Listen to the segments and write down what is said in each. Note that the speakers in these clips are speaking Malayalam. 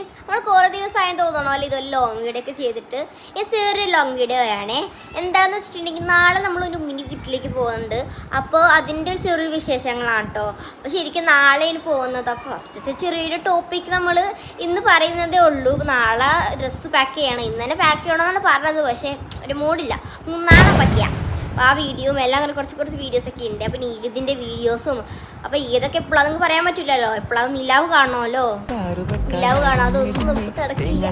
ഫ്രണ്ട്സ് നമ്മൾ കുറേ ദിവസമായി തോന്നണോ? അല്ലെ? ഇതൊരു ലോങ് വീഡിയോ ഒക്കെ ചെയ്തിട്ട്. ഇത് ചെറിയൊരു ലോങ് വീഡിയോ ആണേ എന്താണെന്ന് വെച്ചിട്ടുണ്ടെങ്കിൽ നാളെ നമ്മൾ ഒരു മിനി വീട്ടിലേക്ക് പോകുന്നുണ്ട്. അപ്പോൾ അതിന്റെ ഒരു ചെറിയ വിശേഷങ്ങളാണ് കേട്ടോ അപ്പോൾ ശരിക്കും നാളെയാണ് പോകുന്നത്. അപ്പോൾ ഫസ്റ്റത്തെ ചെറിയൊരു ടോപ്പിക്ക് നമ്മൾ ഇന്ന് പറയുന്നതേ ഉള്ളൂ. നാളെ ഡ്രസ്സ് പാക്ക് ചെയ്യണം. ഇന്ന് തന്നെ പാക്ക് ചെയ്യണമെന്നാണ് പറഞ്ഞത്. പക്ഷേ ഒരു മൂടില്ല നാളെ അപ്പോൾ ആ വീഡിയോ എല്ലാം അങ്ങനെ കുറച്ച് കുറച്ച് വീഡിയോസ് ഒക്കെ ഉണ്ട് അപ്പം ഈദിന്റെ വീഡിയോസും അപ്പോൾ ഈദൊക്കെ നമുക്ക് പറയാൻ പറ്റില്ലല്ലോ എപ്പോഴാണ് നിലാവ് കാണണമല്ലോ നിലാവ് കാണാതെ ഒന്നും നമുക്ക് കിടക്കില്ല.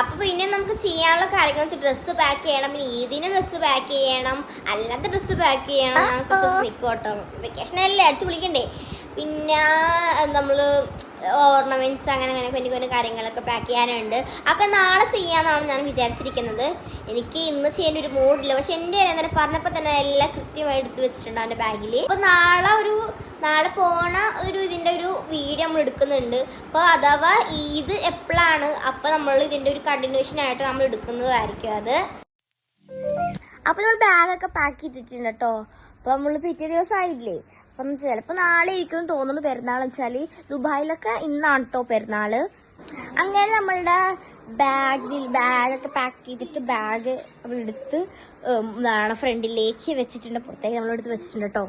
അപ്പൊ പിന്നെ നമുക്ക് ചെയ്യാനുള്ള കാര്യങ്ങൾ വെച്ചാൽ ഡ്രസ്സ് പാക്ക് ചെയ്യണം. പിന്നെ ഈദിന് ഡ്രസ്സ് പാക്ക് ചെയ്യണം. അല്ലാത്ത ഡ്രസ്സ് പാക്ക് ചെയ്യണം. നമുക്ക് നിൽക്കോട്ടോ വെക്കേഷൻ അല്ലേ? അടിച്ചു വിളിക്കണ്ടേ പിന്നെ നമ്മൾ ഓർണമെന്റ്സ് അങ്ങനെ അങ്ങനെ കുഞ്ഞു കുഞ്ഞു കാര്യങ്ങളൊക്കെ പാക്ക് ചെയ്യാനുണ്ട്. അതൊക്കെ നാളെ ചെയ്യാമെന്നാണ് ഞാൻ വിചാരിച്ചിരിക്കുന്നത്. എനിക്ക് ഇന്ന് ചെയ്യേണ്ട ഒരു മൂഡില്ല പക്ഷെ എന്റെ അങ്ങനെ പറഞ്ഞപ്പോൾ തന്നെ എല്ലാം കൃത്യമായി എടുത്തു വെച്ചിട്ടുണ്ട് അവന്റെ ബാഗിൽ അപ്പോൾ നാളെ ഒരു നാളെ പോണ ഒരു ഇതിന്റെ ഒരു വീഡിയോ നമ്മൾ എടുക്കുന്നുണ്ട്. അപ്പോൾ അഥവാ ഇത് എപ്പോഴാണ് അപ്പോൾ നമ്മൾ ഇതിന്റെ ഒരു കണ്ടിന്യൂഷൻ ആയിട്ട് നമ്മൾ എടുക്കുന്നതായിരിക്കും അത്. അപ്പോൾ നമ്മൾ ബാഗൊക്കെ പാക്ക് ചെയ്തിട്ടുണ്ട് കേട്ടോ. അപ്പോൾ നമ്മൾ പിറ്റേ ദിവസം ആയില്ലേ? അപ്പം ചിലപ്പോ നാളെ ഇരിക്കും തോന്നുന്നു പെരുന്നാൾ വെച്ചാൽ ദുബായിലൊക്കെ ഇന്നാണ് കേട്ടോ പെരുന്നാൾ അങ്ങനെ നമ്മളുടെ ബാഗിൽ ബാഗൊക്കെ പാക്ക് ചെയ്തിട്ട് ബാഗ് എടുത്ത് എന്താണ് ഫ്രണ്ടിലേക്ക് വെച്ചിട്ടുണ്ട്. പുറത്തേക്ക് നമ്മളെടുത്ത് വെച്ചിട്ടുണ്ട് കേട്ടോ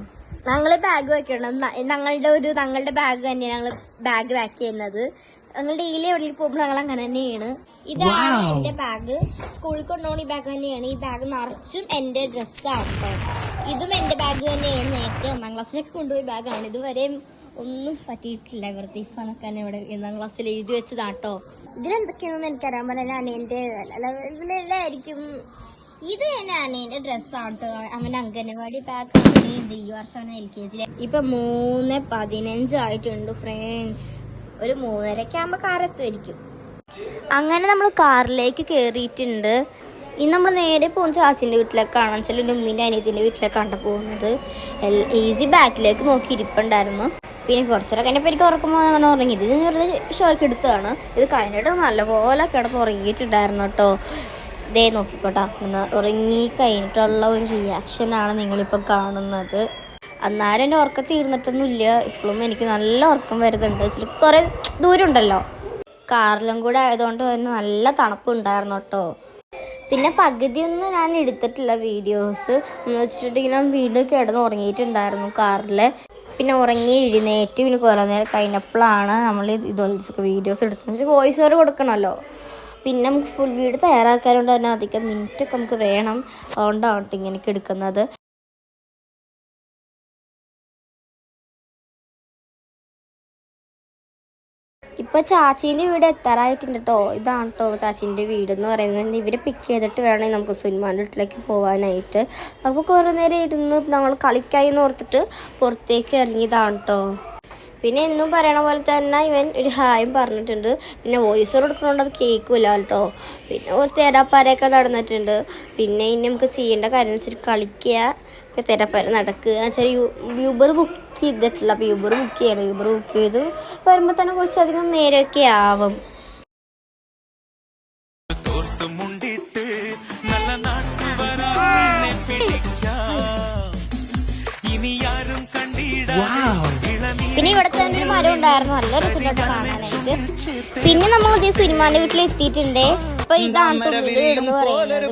ഞങ്ങൾ ബാഗ് വെക്കണം. ഞങ്ങളുടെ ഒരു ഞങ്ങളുടെ ബാഗ് തന്നെയാണ് ഞങ്ങൾ ബാഗ് പാക്ക് ചെയ്യുന്നത്. ഞങ്ങൾ ഡെയിലി എവിടെ പോകുമ്പോൾ ഞങ്ങൾ അങ്ങനെ തന്നെയാണ്. ഇതാണ് എന്റെ ബാഗ് സ്കൂളിൽ കൊണ്ടുപോകുന്ന ഈ ബാഗ് തന്നെയാണ്. ഈ ബാഗ് നിറച്ചും എന്റെ ഡ്രസ്സാണ് ഇതും എന്റെ ബാഗ് തന്നെയാണ്. നേരത്തെ ഒന്നാം ക്ലാസ്സിലേക്ക് കൊണ്ടുപോയി ബാഗാണ് ഇതുവരെയും ഒന്നും പറ്റിയിട്ടില്ല. വെറുതെ ഇഫാനൊക്കെ തന്നെ ഇവിടെ ഒന്നാം ക്ലാസ്സിൽ എഴുതി വെച്ചതാട്ടോ ഇതിലെന്തൊക്കെയാണെന്ന് എനിക്കറിയാൻ പറഞ്ഞാൽ അനിയന്റെ ഇതിലെല്ലായിരിക്കും ഇത് തന്നെ അനിയന്റെ ഡ്രസ്സാണ് കേട്ടോ അവൻ അംഗനവാടി ബാഗ് ഈ വർഷമാണ് എൽ കെ ജി ഇപ്പൊ മൂന്ന് പതിനഞ്ചായിട്ടുണ്ട് ഫ്രണ്ട്സ് ഒരു മൂന്നരക്ക് കാർ എത്തുമായിരിക്കും. അങ്ങനെ നമ്മൾ കാറിലേക്ക് കയറിയിട്ടുണ്ട് ഇന്ന് നമ്മൾ നേരെ പോകുന്ന ചാച്ചിന്റെ വീട്ടിലേക്കാണ് വെച്ചാൽ എന്റെ ഉമ്മീന്റെ അനിയത്തിന്റെ വീട്ടിലേക്കാണ് പോകുന്നത്. ഈസി ബാക്കിലേക്ക് നോക്കി ഇരിപ്പുണ്ടായിരുന്നു. പിന്നെ കുറച്ചേരം കഴിഞ്ഞപ്പോൾ എനിക്ക് ഉറക്കുമ്പോൾ അങ്ങനെ ഉറങ്ങി. ഇത് വെറുതെ ഷോക്ക് എടുത്തതാണ്. ഇത് കഴിഞ്ഞിട്ട് നല്ലപോലെ കിടന്ന് ഉറങ്ങിയിട്ടുണ്ടായിരുന്നു കേട്ടോ. ഇതേ നോക്കിക്കോട്ടെ. ഉറങ്ങി കഴിഞ്ഞിട്ടുള്ള ഒരു റിയാക്ഷനാണ് നിങ്ങളിപ്പോൾ കാണുന്നത്. അന്നേരം എന്റെ ഉറക്കം തീർന്നിട്ടൊന്നുമില്ല ഇപ്പോഴും എനിക്ക് നല്ല ഉറക്കം വരുന്നുണ്ട്. വെച്ചാൽ കുറേ ദൂരം ഉണ്ടല്ലോ കാറിലും കൂടെ ആയതുകൊണ്ട് തന്നെ നല്ല തണുപ്പുണ്ടായിരുന്നു കേട്ടോ. പിന്നെ പകുതിയൊന്നും ഞാൻ എടുത്തിട്ടില്ല വീഡിയോസ്. എന്ന് വെച്ചിട്ടുണ്ടെങ്കിൽ ഞാൻ വീണ്ടും കിടന്ന് ഉറങ്ങിയിട്ടുണ്ടായിരുന്നു കാറിൽ പിന്നെ ഉറങ്ങി എഴുന്നേറ്റ് പിന്നെ കുറേ നേരം കഴിഞ്ഞപ്പോഴാണ് നമ്മൾ ഇതുപോലത്തെ വീഡിയോസ് എടുത്തത്. വോയിസ് ഓവർ കൊടുക്കണമല്ലോ. പിന്നെ നമുക്ക് ഫുൾ വീട് തയ്യാറാക്കാനുണ്ട്. തന്നെ അധികം മിനിറ്റൊക്കെ നമുക്ക് വേണം. അതുകൊണ്ടാണ് ഇങ്ങനെയൊക്കെ എടുക്കുന്നത്. ഇപ്പൊ ചാച്ചീന്റെ വീട് എത്താറായിട്ടുണ്ട് കേട്ടോ ഇതാണ് കേട്ടോ ചാച്ചീന്റെ വീട് എന്ന് പറയുന്നത്. ഇവരെ പിക്ക് ചെയ്തിട്ട് വേണമെങ്കിൽ നമുക്ക് സുൽമാന്റെ വീട്ടിലേക്ക് പോകാനായിട്ട് അപ്പോൾ കുറേ നേരം ഇരുന്ന് നമ്മൾ കളിക്കായി എന്ന് ഓർത്തിട്ട് പുറത്തേക്ക് ഇറങ്ങിയതാണ് കേട്ടോ പിന്നെ എന്നും പറയണ പോലെ തന്നെ ഇവൻ ഒരു ഹായും പറഞ്ഞിട്ടുണ്ട്. പിന്നെ വോയിസ് കൊടുക്കണോണ്ട് അത് കേൾക്കില്ല കേട്ടോ. പിന്നെ കുറച്ച് തേരാപ്പാരയൊക്കെ നടന്നിട്ടുണ്ട്. പിന്നെ ഇനി നമുക്ക് ചെയ്യേണ്ട കാര്യം വെച്ചിട്ട് കളിക്കുക. തെരപ്പര നടക്കുക. വെച്ചാൽ യൂബർ ബുക്ക് ചെയ്തിട്ടില്ല അപ്പോൾ യൂബർ ബുക്ക് ചെയ്യണം. യൂബർ ബുക്ക് ചെയ്തു. വരുമ്പോൾ തന്നെ കുറച്ചധികം നേരമൊക്കെ ആവും. പിന്നെ ഇവിടെ തന്നെ ഒരു മരം ഉണ്ടായിരുന്നു. നല്ല രസമായിട്ട് കാണാനായിട്ട്. പിന്നെ നമ്മൾ ഇതേ സിനിമാന്റെ വീട്ടിൽ എത്തിയിട്ടുണ്ട്. അപ്പൊ ഇതാണ് എന്ന് പറയുന്നത്.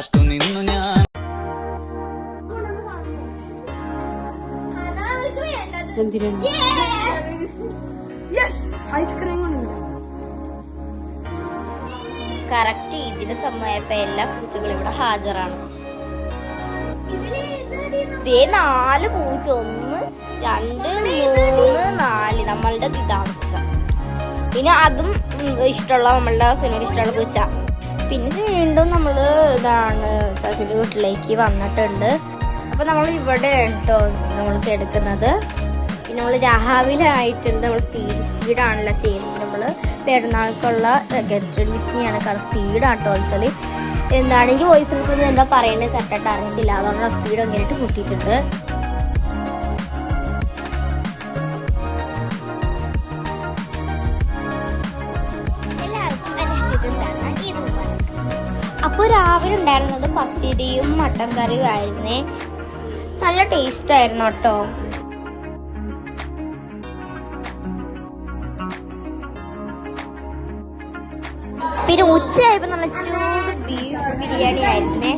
പലവട്ടം കാത്തു നിന്നു ഞാൻ. കറക്റ്റ് ഇതിന് സമയപ്പോ എല്ലാ പൂച്ചകളും ഇവിടെ ഹാജരാണ്. ദേ നാല് പൂച്ച ഒന്ന് രണ്ട് മൂന്ന് നാല്. നമ്മളുടെ ഇതാണ് പൂച്ച. പിന്നെ അതും ഇഷ്ടമുള്ള നമ്മളുടെ സിനിമ ഇഷ്ടമുള്ള പൂച്ച. പിന്നെ വീണ്ടും നമ്മൾ ഇതാണ് ചാച്ചിന്റെ വീട്ടിലേക്ക് വന്നിട്ടുണ്ട്. അപ്പോൾ നമ്മൾ ഇവിടെ കേട്ടോ നമ്മൾ എടുക്കുന്നത് പിന്നെ നമ്മൾ രാവിലെ ആയിട്ടുണ്ട് നമ്മൾ സ്പീഡ് സ്പീഡാണല്ലോ ചെയ്യുന്നത്. നമ്മൾ പെരുന്നാൾക്കുള്ള ഗെറ്റ് റെഡി കാരണം സ്പീഡാട്ടോ വെച്ചാൽ എന്താണെങ്കിൽ വോയിസ് കൊടുക്കുന്നത് എന്താ പറയുന്നത് കറക്റ്റായിട്ട് അറിയത്തില്ല. അതുകൊണ്ട് സ്പീഡ് ഭയങ്കരമായിട്ട് കൂട്ടിയിട്ടുണ്ട് അപ്പോൾ രാവിലെ ഉണ്ടായിരുന്നത് പത്തിരിയും മട്ടൻ കറിയും ആയിരുന്നേ. നല്ല ടേസ്റ്റ് ആയിരുന്നു കേട്ടോ. പിന്നെ ഉച്ചയായപ്പോൾ നല്ല ചൂട് ബീഫ് ബിരിയാണി ആയിരുന്നു.